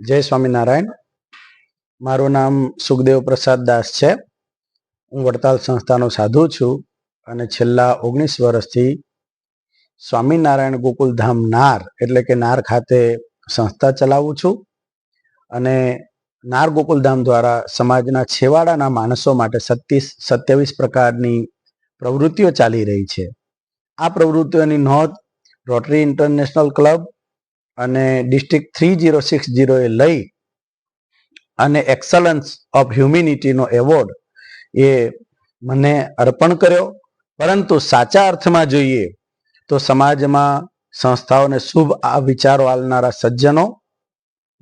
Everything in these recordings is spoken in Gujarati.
જય સ્વામિનારાયણ. મારું નામ સુખદેવ પ્રસાદ દાસ છે. હું વડતાલ સંસ્થાનો સાધુ છું અને છેલ્લા ઓગણીસ વર્ષથી સ્વામિનારાયણ ગોકુલધામ નાર એટલે કે નાર ખાતે સંસ્થા ચલાવું છું અને નાર ગોકુલધામ દ્વારા સમાજના છેવાડાના માણસો માટે સત્તીસ, સત્યાવીસ પ્રકારની પ્રવૃત્તિઓ ચાલી રહી છે. આ પ્રવૃત્તિઓની નોંધ રોટરી ઇન્ટરનેશનલ ક્લબ અને ડિસ્ટ્રિક્ટ થ્રી જીરો સિક્સ જીરોએ લઈ અને એક્સલન્સ ઓફ હ્યુમિનિટીનો એવોર્ડ એ મને અર્પણ કર્યો. પરંતુ સાચા અર્થમાં જોઈએ તો સમાજમાં સંસ્થાઓને શુભ આ વિચારો આલનારા સજ્જનો,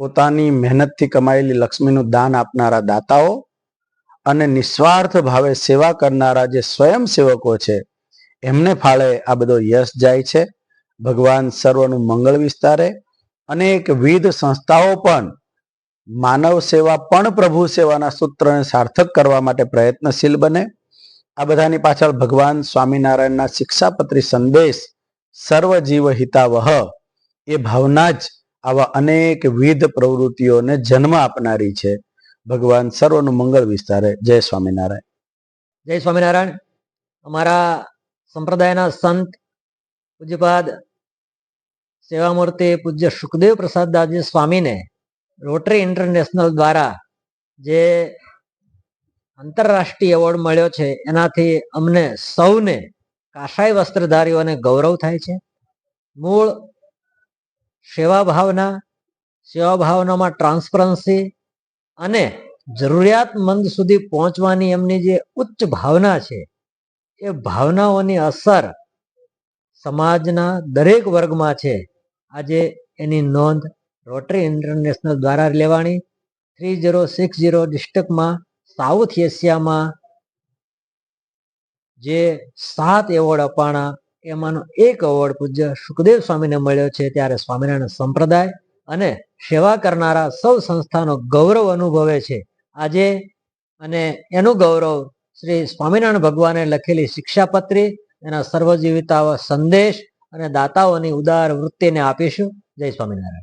પોતાની મહેનતથી કમાયેલી લક્ષ્મીનું દાન આપનારા દાતાઓ અને નિસ્વાર્થ ભાવે સેવા કરનારા જે સ્વયંસેવકો છે, એમને ફાળે આ બધો યશ જાય છે. ભગવાન સર્વનું મંગળ વિસ્તારે અનેક વિધ સંસ્થાઓ પણ માનવ સેવા પણ પ્રભુ સેવાના સૂત્રને સાર્થક કરવા માટે પ્રયત્નશીલ બને. આ બધાની પાછળ ભગવાન સ્વામિનારાયણના શિક્ષાપત્રી સંદેશ સર્વ જીવ હિતાવહ એ ભાવના જ આવા અનેક વિધ પ્રવૃત્તિઓને જન્મ આપનારી છે. ભગવાન સર્વનું મંગળ વિસ્તારે. જય સ્વામિનારાયણ. જય સ્વામિનારાયણ. અમારા સંપ્રદાયના સંત પૂજ્યપાદ સેવામૂર્તિ પૂજ્ય સુખદેવ પ્રસાદ દાસજી સ્વામીને રોટરી ઇન્ટરનેશનલ દ્વારા જે આંતરરાષ્ટ્રીય એવોર્ડ મળ્યો છે, એનાથી અમને સૌને કાશાય વસ્ત્રધારીઓને ગૌરવ થાય છે. મૂળ સેવા ભાવના સેવા ભાવનામાં ટ્રાન્સપરન્સી અને જરૂરિયાતમંદ સુધી પહોંચવાની એમની જે ઉચ્ચ ભાવના છે, એ ભાવનાઓની અસર સમાજના દરેક વર્ગમાં છે. આજે એની નોંધ રોટરી ઇન્ટરનેશનલ દ્વારા લેવાની. થ્રી ઝીરો સિક્સ ઝીરો ડિસ્ટ્રિક્ટમાં સાઉથ એશિયામાં જે સાત એવોર્ડ અપાણા, એમાંનો એક એવોર્ડ પૂજ્ય સુખદેવ સ્વામીને મળ્યો છે ત્યારે સ્વામિનારાયણ સંપ્રદાય અને સેવા કરનારા સૌ સંસ્થાનો ગૌરવ અનુભવે છે. આજે અને એનું ગૌરવ શ્રી સ્વામિનારાયણ ભગવાને લખેલી શિક્ષાપત્રી, એના સર્વજીવિતા સંદેશ અને દાતાઓની ઉદાર વૃત્તિને આપીશું. જય સ્વામિનારાયણ.